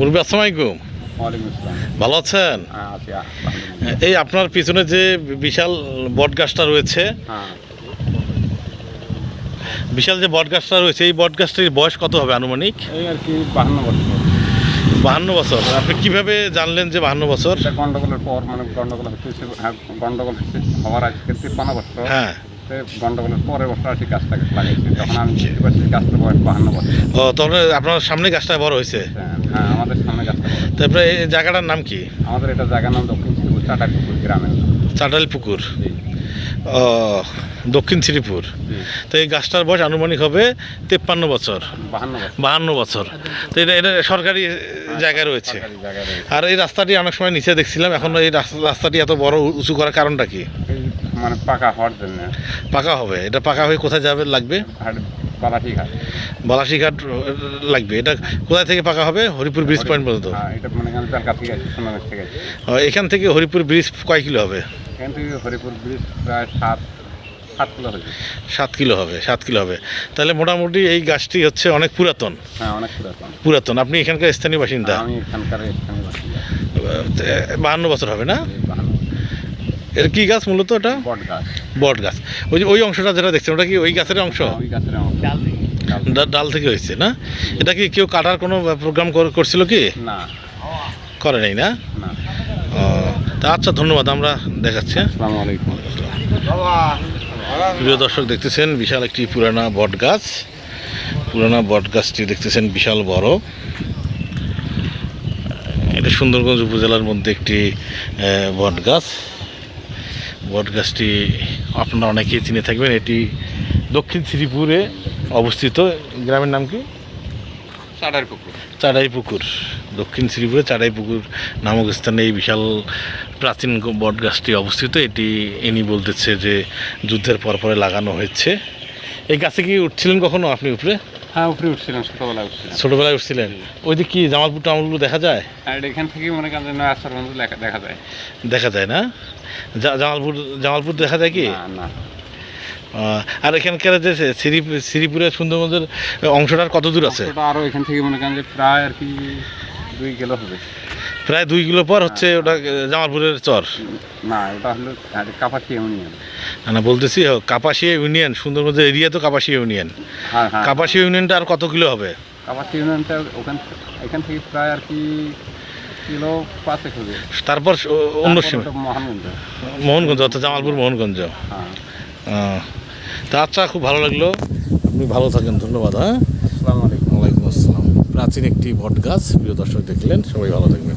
মুরব্বী আসসালামু আলাইকুম। ভালো আছেন? হ্যাঁ এই আপনার পিছনে যে বিশাল বট গাছটা রয়েছে হ্যাঁ। বিশাল যে বট গাছটা রয়েছে এই বট গাছটির বয়স কত হবে আনুমানিক? এই আর কি বাহান্ন বছর। বাহান্ন বছর। আপনি কীভাবে জানলেন যে বাহান্ন বছর? গন্ডগোলের পর মানে গন্ডগোল হচ্ছে হ্যাঁ গন্ডগোল হচ্ছে হওয়ার আজকে তিপ্পান্ন বছর। হ্যাঁ। তো গন্ডগোলের পরের বছর আসি গাছটাকে লাগাইছি তখন আমি বুঝতে পারছি গাছটার বয়স বাহান্ন বছর। ও তাহলে আপনার সামনে গাছটা বড় হয়েছে? হ্যাঁ, হ্যাঁ আমাদের সামনে গাছটা বড়। তারপরে এই জায়গাটার নাম কি? আমাদের এটা জায়গার নাম দক্ষিণ শ্রীপুর চাটাকুপুর গ্রামের চাটাল পুকুর ও দক্ষিণ শ্রীপুর তো এই গাছটার বয়স আনুমানিক হবে তেপ্পান্ন বছর। বাহান্ন বছর। তো এটা এটা সরকারি জায়গায় রয়েছে। আর এই রাস্তাটি অনেক সময় নিচে দেখছিলাম এখন এই রাস্তা- রাস্তাটি এত বড় উঁচু করার কারণটা কি? মানে পাকা হওয়ার জন্য। পাকা হবে? এটা পাকা হয়ে কোথায় যাবে লাগবে? বালাঠি বালাসিঘাট। লাগবে। এটা কোথায় থেকে পাকা হবে? হরিপুর ব্রিজ পয়েন্ট পর্যন্ত? হ্যাঁ এখানে থেকে হরিপুর ব্রিজ কয় কিলো হবে? এখান থেকে হরিপুর ব্রিজ প্রায় সাত সাত কিলো হয়েছে সাত কিলো হবে সাত কিলো হবে। তাহলে মোটামুটি এই গাছটি হচ্ছে অনেক পুরাতন। হ্যাঁ অনেক পুরাতন। পুরাতন। আপনি এখানকার স্থানীয় বাসিন্দা? আমি এখানকার স্থানীয় বাসিন্দা। বাহান্ন বছর হবে না? এর কি গাছ মূলত এটা? বট গাছ। বট গাছ। ওই যে ওই অংশটা যেটা দেখছেন ওটা কি ওই গাছের অংশ? ওই গাছের ডাল ডাল থেকে হয়েছে না? এটা কি কেউ কাটার কোনো প্রোগ্রাম করছিল কি? না। করে নাই না? তা আচ্ছা ধন্যবাদ আমরা দেখাচ্ছি হ্যাঁ? প্রিয় দর্শক দেখতেছেন বিশাল একটি পুরানা বট গাছ। পুরানা বট গাছটি দেখতেছেন বিশাল বড়। এটা সুন্দরগঞ্জ উপজেলার মধ্যে একটি বট গাছ। বট গাছটি আপনারা অনেকেই চিনে থাকবেন। এটি দক্ষিণ শ্রীপুরে অবস্থিত। গ্রামের নাম কি? চাটার পুকুর চাড়াই পুকুর দক্ষিণ শ্রীপুরে চাড়াই পুকুর নামক স্থানে এই বিশাল প্রাচীন বট গাছটি অবস্থিত। এটি ইনি বলতেছে যে যুদ্ধের পরপরে লাগানো হয়েছে। এই গাছে কি উঠছিলেন কখনো আপনি উপরে? হ্যাঁ উপরে উঠছিলাম ছোটোবেলায় উঠছিলাম ছোটবেলায় উঠছিলেন? ওই যে কি জামালপুর টামালপুর দেখা যায়? আর এখান থেকে মনে করেন আসার বন্ধু দেখা যায়। দেখা যায় না? জামালপুর জামালপুর দেখা যায় কি? না আর এখানকার যে শ্রী শ্রীপুরের সুন্দরবনের অংশটার কত দূর আছে? আরও এখান থেকে মনে করেন যে প্রায় আর কি দুই কিলো হবে। প্রায় দুই কিলো পর হচ্ছে ওটা জামালপুরের চর। না ওটা হলো কাপাসি ইউনিয়ন। না, বলতেছি কাপাসিয়া ইউনিয়ন সুন্দরগঞ্জের এরিয়া তো কাপাসিয়া ইউনিয়ন। হ্যাঁ হ্যাঁ। কাপাসিয়া ইউনিয়নটা আর কত কিলো হবে? কাপাসি ইউনিয়নটা ওখান এখান থেকে প্রায় আর কি কিলো পাঁচেক হবে। তারপর অন্য সীমা? মহানগঞ্জ। মোহনগঞ্জ অর্থাৎ জামালপুর মোহনগঞ্জ। হ্যাঁ। তা আচ্ছা খুব ভালো লাগল। আপনি ভালো থাকেন ধন্যবাদ হ্যাঁ? আসসালামু আলাইকুম। ওয়ালাইকুম আসসালাম প্রাচীন একটি বট গাছ প্রিয় দর্শক দেখলেন সবাই ভালো থাকবেন।